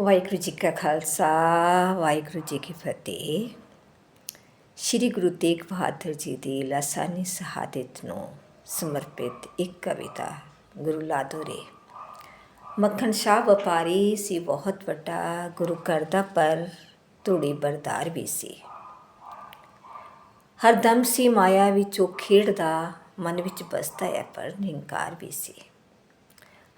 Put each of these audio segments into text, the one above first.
ਵਾਹਿਗੁਰੂ ਜੀ ਕਾ ਖਾਲਸਾ, ਵਾਹਿਗੁਰੂ ਜੀ ਕੀ ਫਤਿਹ। ਸ੍ਰੀ ਗੁਰੂ ਤੇਗ ਬਹਾਦਰ ਜੀ ਦੀ ਲਾਸਾਨੀ ਸ਼ਹਾਦਤ ਨੂੰ ਸਮਰਪਿਤ ਇੱਕ ਕਵਿਤਾ, ਗੁਰੂ ਲਾਦੋਰੇ ਮੱਖਣ ਸ਼ਾਹ ਵਪਾਰੀ ਸੀ, ਬਹੁਤ ਵੱਡਾ, ਗੁਰੂ ਕਰਦਾ ਪਰ ਧੂੜੀ ਬਰਦਾਰ ਵੀ ਸੀ। ਹਰਦਮ ਸੀ ਮਾਇਆ ਵਿੱਚ ਉਹ ਖੇਡਦਾ, ਮਨ ਵਿੱਚ ਬਸਦਾ ਹੈ ਪਰ ਨਿੰਕਾਰ ਵੀ ਸੀ।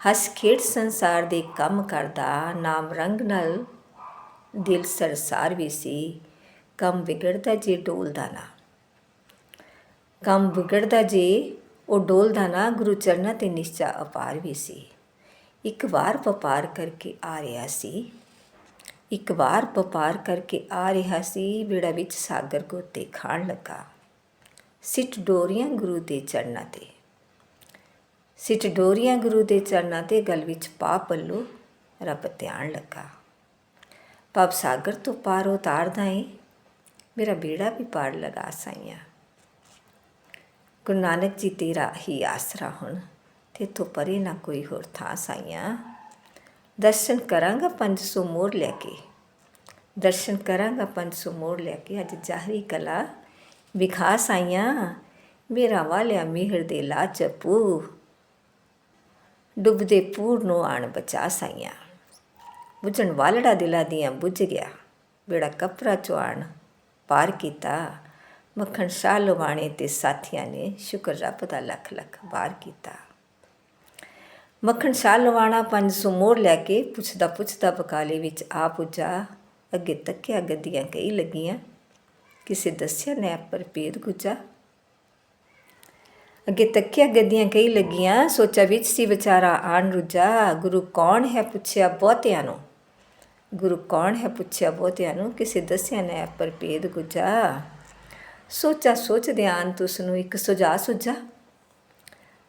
ਹੱਸ ਖੇਡ ਸੰਸਾਰ ਦੇ ਕੰਮ ਕਰਦਾ, ਨਾਮ ਰੰਗ ਨਾਲ ਦਿਲ ਸਰਸਾਰ ਵੀ ਸੀ। ਕੰਮ ਵਿਗੜਦਾ ਜੇ ਡੋਲਦਾ ਨਾ। ਕੰਮ ਵਿਗੜਦਾ ਜੇ ਉਹ ਡੋਲਦਾ ਨਾ, ਗੁਰੂ ਚਰਨਾਂ ਤੇ ਨਿਸ਼ਚਾ ਅਪਾਰ ਵੀ ਸੀ। ਇੱਕ ਵਾਰ ਵਪਾਰ ਕਰਕੇ ਆ ਰਿਹਾ ਸੀ। ਇੱਕ ਵਾਰ ਵਪਾਰ ਕਰਕੇ ਆ ਰਿਹਾ ਸੀ ਬੇੜਾ ਵਿੱਚ ਸਾਗਰ ਗੋਤੇ ਖਾਣ ਲੱਗਾ। ਸਿੱਟ ਡੋਰੀਆਂ ਗੁਰੂ ਦੇ ਚਰਨਾਂ ਤੇ। ਸਿੱਟ ਡੋਰੀਆਂ ਗੁਰੂ ਦੇ ਚਰਨਾਂ ਤੇ ਗਲ ਵਿੱਚ ਪਾ ਪੱਲੂ, ਰੱਬ ਧਿਆਨ ਲੱਗਾ। ਪਬ ਸਾਗਰ ਤੋਂ ਪਾਰ ਉਤਾਰਦਾ ਏ ਮੇਰਾ ਬੇੜਾ ਵੀ ਪਾਰ ਲਗਾ ਸਾਈਆਂ। ਗੁਰੂ ਨਾਨਕ ਜੀ ਤੇਰਾ ਹੀ ਆਸਰਾ ਹੁਣ, ਤੇ ਤੋਂ ਪਰੇ ਨਾ ਕੋਈ ਹੋਰ ਥਾਂ ਸਾਈਆਂ। ਦਰਸ਼ਨ ਕਰਾਂਗਾ 500 ਮੋੜ ਲੈ ਕੇ। ਦਰਸ਼ਨ ਕਰਾਂਗਾ 500 ਮੋੜ ਲੈ ਕੇ, ਅੱਜ ਜਾਹਰੀ ਕਲਾ ਵਿਖਾ ਸਾਈਆਂ। ਮੇਰਾ ਵਾਲਿਆ ਮਿਹਰ ਦੇ ਲਾਚਪੂ। ਡੁੱਬਦੇ ਪੂਰ ਨੂੰ ਆਣ ਬਚਾ ਸਾਈਆਂ। ਬੁਝਣ ਵਾਲੜਾ ਦਿਲਾਂ ਦੀਆਂ ਬੁੱਝ ਗਿਆ। ਬੇੜਾ ਕਪਰਾ ਚੁਆਣ ਪਾਰ ਕੀਤਾ। ਮੱਖਣ ਸ਼ਾਹ ਲਵਾਣੇ ਤੇ ਸਾਥੀਆਂ ਨੇ ਸ਼ੁਕਰ ਰੱਬ ਦਾ ਲੱਖ ਲੱਖ ਵਾਰ ਕੀਤਾ। ਮੱਖਣ ਸ਼ਾਹ ਲਵਾਣਾ 500 ਮੋੜ ਲੈ ਕੇ ਪੁੱਛਦਾ ਪੁੱਛਦਾ ਬਕਾਲੇ ਵਿੱਚ ਆ ਪੁੱਜਾ। ਅੱਗੇ ਤੱਕਿਆ ਗੱਦੀਆਂ ਕਈ ਲੱਗੀਆਂ। ਕਿਸੇ ਦੱਸਿਆ ਨੇ ਪਰ ਪੇਦ ਗੁੱਜਾ। ਅੱਗੇ ਤੱਕਿਆ ਗੱਦੀਆਂ ਕਈ ਲੱਗੀਆਂ। ਸੋਚਾ ਵਿੱਚ ਸੀ ਵਿਚਾਰਾ ਆਣ ਰੁਜਾ ਗੁਰੂ ਕੌਣ ਹੈ ਪੁੱਛਿਆ ਬਹੁਤਿਆਂ ਨੂੰ? ਗੁਰੂ ਕੌਣ ਹੈ ਪੁੱਛਿਆ ਬਹੁਤਿਆਂ ਨੂੰ? ਕਿਸੇ ਦੱਸਿਆ ਨਾ ਪਰ ਪੇਦ ਗੁੱਜਾ ਸੋਚਾ ਸੋਚ ਧਿਆਨ ਤੁਸ ਨੂੰ ਇੱਕ ਸੁਝਾ ਸੁਝਾ।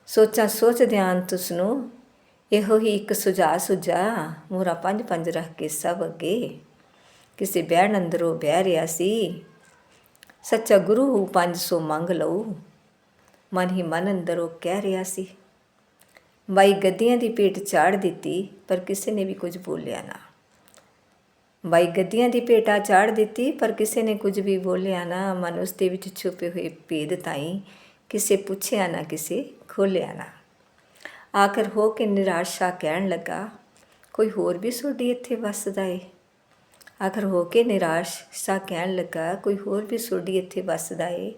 ਸੋਚਾ ਸੋਚ ਧਿਆਨ ਤੁਸ ਨੂੰ ਇਹੋ ਹੀ ਇੱਕ ਸੁਝਾ ਸੁਝਾ। ਮੋਰਾ ਪੰਜ ਪੰਜ ਰੱਖ ਕੇ ਸਭ ਅੱਗੇ। ਕਿਸੇ ਬਹਿਣ ਅੰਦਰੋਂ ਬਹਿ ਰਿਆ ਸੀ। ਸੱਚਾ ਗੁਰੂ 500 ਮੰਗ ਲਊ। ਮਨ ਹੀ ਮਨ ਅੰਦਰ ਉਹ ਕਹਿ ਰਿਹਾ ਸੀ ਬਾਈ ਗੱਦੀਆਂ ਦੀ ਪੇਟ ਚਾੜ ਦਿੱਤੀ, ਪਰ ਕਿਸੇ ਨੇ ਵੀ ਕੁਝ ਬੋਲਿਆ ਨਾ। ਬਾਈ ਗੱਦੀਆਂ ਦੀ ਪੇਟਾ ਚਾੜ ਦਿੱਤੀ, ਪਰ ਕਿਸੇ ਨੇ ਕੁਝ ਵੀ ਬੋਲਿਆ ਨਾ। ਮਨ ਉਸ ਦੇ ਵਿੱਚ ਛੁਪੇ ਹੋਏ ਭੇਦ ਤਾਈ ਕਿਸੇ ਪੁੱਛਿਆ ਨਾ, ਕਿਸੇ ਖੋਲਿਆ ਨਾ। ਆਖਰ ਹੋ ਕੇ ਨਿਰਾਸ਼ਾ ਕਹਿਣ ਲੱਗਾ, ਕੋਈ ਹੋਰ ਵੀ ਸੋਡੀ ਇੱਥੇ ਵੱਸਦਾ ਏ? ਆਖਰ ਹੋ ਕੇ ਨਿਰਾਸ਼ ਸਾ ਕਹਿਣ ਲੱਗਾ, ਕੋਈ ਹੋਰ ਵੀ ਸੋਡੀ ਇੱਥੇ ਵੱਸਦਾ ਏ?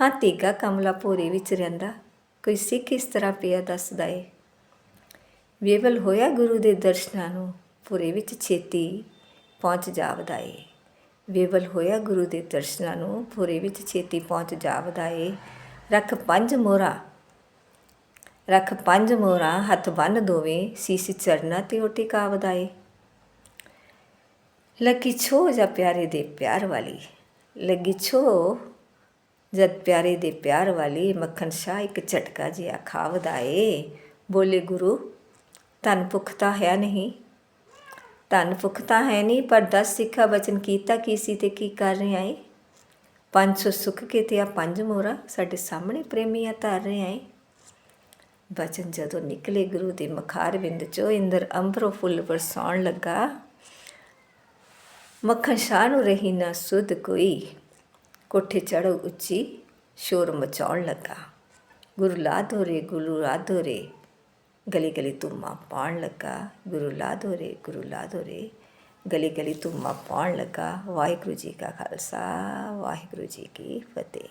ਹਾਂ, ਤੀਗਾ ਕਮਲਾ ਭੋਰੇ ਵਿੱਚ ਰਹਿੰਦਾ। ਕੋਈ ਸਿੱਖ ਇਸ ਤਰ੍ਹਾਂ ਪਿਆ ਦੱਸਦਾ ਏ। ਵੇਵਲ ਹੋਇਆ ਗੁਰੂ ਦੇ ਦਰਸ਼ਨਾਂ ਨੂੰ, ਭੋਰੇ ਵਿੱਚ ਛੇਤੀ ਪਹੁੰਚ ਜਾਵਦਾ ਏ। ਵੇਵਲ ਹੋਇਆ ਗੁਰੂ ਦੇ ਦਰਸ਼ਨਾਂ ਨੂੰ, ਭੋਰੇ ਵਿੱਚ ਛੇਤੀ ਪਹੁੰਚ ਜਾਵਦਾ ਏ। ਰੱਖ ਪੰਜ ਮੋਰਾ ਰੱਖ ਪੰਜ ਮੋਰਾ ਹੱਥ ਬੰਨ ਦੋਵੇਂ, ਸੀਸ ਚਰਨਾ ਤੇ ਉਹ ਟਿਕਾਵਦਾ ਏ। ਲੱਗੀ ਛੋ ਜਾ ਪਿਆਰੇ ਦੇ ਪਿਆਰ ਵਾਲੀ, ਲੱਗੀ ਛੋ ਜਦ ਪਿਆਰੇ ਦੇ ਪਿਆਰ ਵਾਲੀ ਮੱਖਣ ਸ਼ਾਹ ਇੱਕ ਝਟਕਾ ਜਿਹਾ ਖਾਵਦਾ ਏ। ਬੋਲੇ, ਗੁਰੂ ਤਨ ਭੁਖਤਾ ਹੈ ਨਹੀਂ। ਤਨ ਭੁਖਤਾ ਹੈ ਨਹੀਂ, ਪਰ ਦਸ ਸਿੱਖਾ ਬਚਨ ਕੀਤਾ ਕੀ ਸੀ ਤੇ ਕੀ ਕਰ ਰਿਹਾ ਏ? 500 ਸੁੱਖ ਕੇ ਤੇ ਆ ਪੰਜ ਮੋਰਾ ਸਾਡੇ ਸਾਹਮਣੇ ਪ੍ਰੇਮੀਆਂ ਧਰ ਰਿਹਾ ਏ। ਬਚਨ ਜਦੋਂ ਨਿਕਲੇ, ਗੁਰੂ ਦੇ ਮਖਾਰ ਬਿੰਦ ਚੋਂ ਇੰਦਰ ਅੰਬਰੋਂ ਫੁੱਲ ਵਰਸਾਉਣ ਲੱਗਾ। ਮੱਖਣ ਸ਼ਾਹ ਨੂੰ ਰਹੀ ਨਾ ਸੁਧ ਕੋਈ। ਕੋਠੇ ਚੜੋ ਉੱਚੀ ਸ਼ੋਰ ਮਚਾਉਣ ਲੱਗਾ ਗੁਰੂ ਲਾ ਦੋਰੇ ਗੁਰੂ ਲਾ ਦੋਰੇ ਗਲੀ ਗਲੀ ਤੁਮਾ ਪਾਉਣ ਲੱਗਾ ਗੁਰੂ ਲਾ ਦੋਰੇ ਗੁਰੂ ਲਾ ਦੋਰੇ ਗਲੀ ਗਲੀ ਤੁਮਾ ਪਾਉਣ ਲੱਗਾ ਵਾਹਿਗੁਰੂ ਜੀ ਕਾ ਖਾਲਸਾ ਵਾਹਿਗੁਰੂ ਜੀ ਕੀ ਫਤਿਹ